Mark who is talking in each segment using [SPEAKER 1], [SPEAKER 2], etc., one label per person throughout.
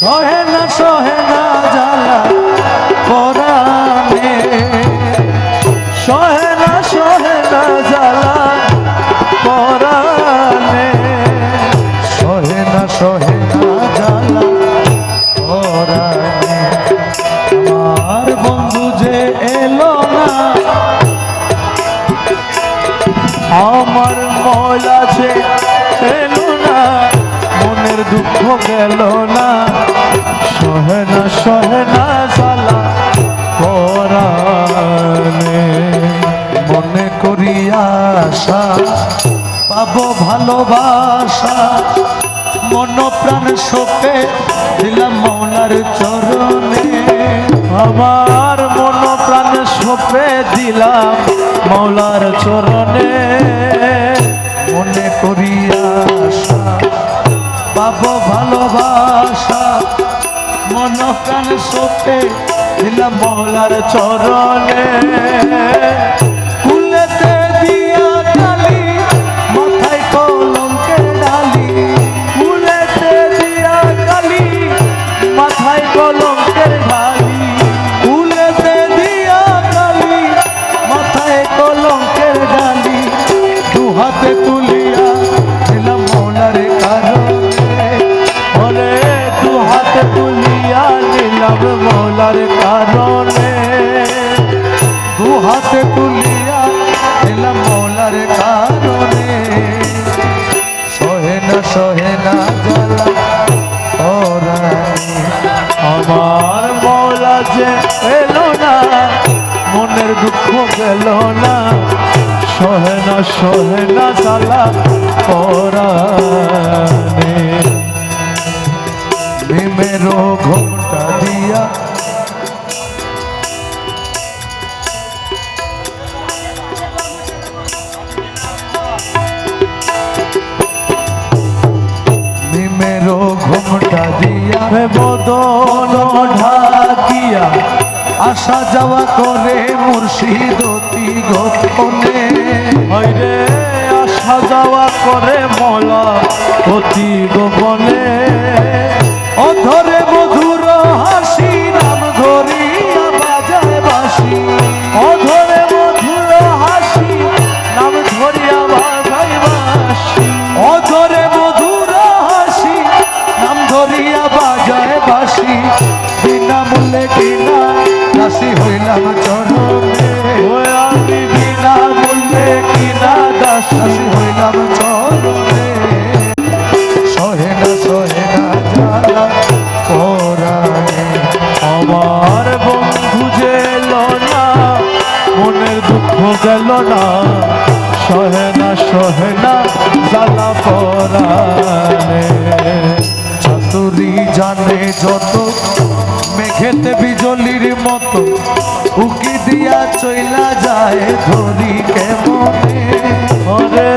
[SPEAKER 1] সহে না সহে না জ্বালা পরাণে। সহে না সহে না জ্বালা পরাণে। সহে না, সহে আমার বন্ধু যে এলো না, আমার ময়লা যে এলো দুঃখ গেল না। সহে না সহে না জ্বালা পরাণে। মনে করি আশা, পাবো ভালোবাসা। মন প্রাণ শোকে দিলাম মৌলার চরণে। আমার মন প্রাণ শোপে দিলাম মৌলার চরণে। মনে করি আশা পাবো ভালোবাসা মন প্রাণ সোপে দিলাম মহলার চরণে। নিলাম মৌলার কারণে দু হাতে তুলিয়া দিলাম মৌলার কারণে। সহে না সহে না জ্বালা আমার মৌলা যে এলো না, মনের দুঃখ গেল না। সহে না সহে না জ্বালা পরাণে হে বদন ঢাকিয়া আসা যাওয়া করে মুর্শিদতি গোপনে হইরে আসা যাওয়া করে মলা অতি গোপনে। বাজায় বাসি বিনামূল্যে কিনা দাসী হইলাম চরণে। আমি বিনামূল্যে কিনা দাসী হইলাম চরণে। সহে না সহে না জ্বালা পরাণে। আমার বন্ধু এলো না মনের দুঃখ গেল না। সহে না জ্বালা পরাণে। চাতুরি জানে যত মেঘেতে বিজলির মতো। উকি দিয়া চইলা যায় ধরি কেমনে? ওরে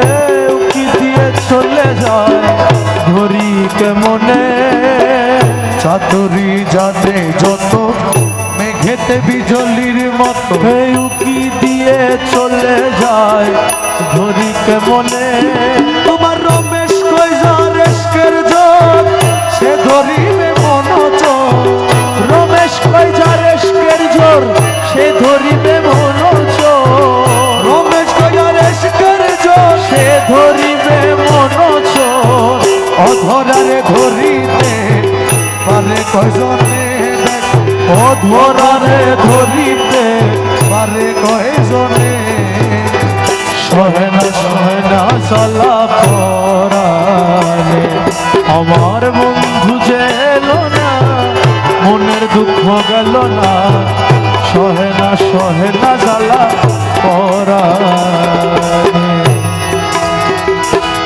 [SPEAKER 1] উকি দিয়ে চলে যায় ধরি কেমনে? চাতুরি জানে যত মেঘেতে বিজলির মতো। উকি দিয়ে চলে যায় ধরি কেমনে? ধরিবে মনোচোর রমেশ কই যা রেস্কের জোর, সে ধরিবে মনোচোর রমেশ কই যা রেস্কের জোর, সে ধরিবে মনোচোর অধরারে ধরিতে পারে কয়জনে দেখ, অধরারে ধরিতে পারে কয়জনে। সহে না সহে না আমার বন্ধু যে এলো না মনের দুঃখ গেল না। সহে না সহে না জ্বালা পরাণে।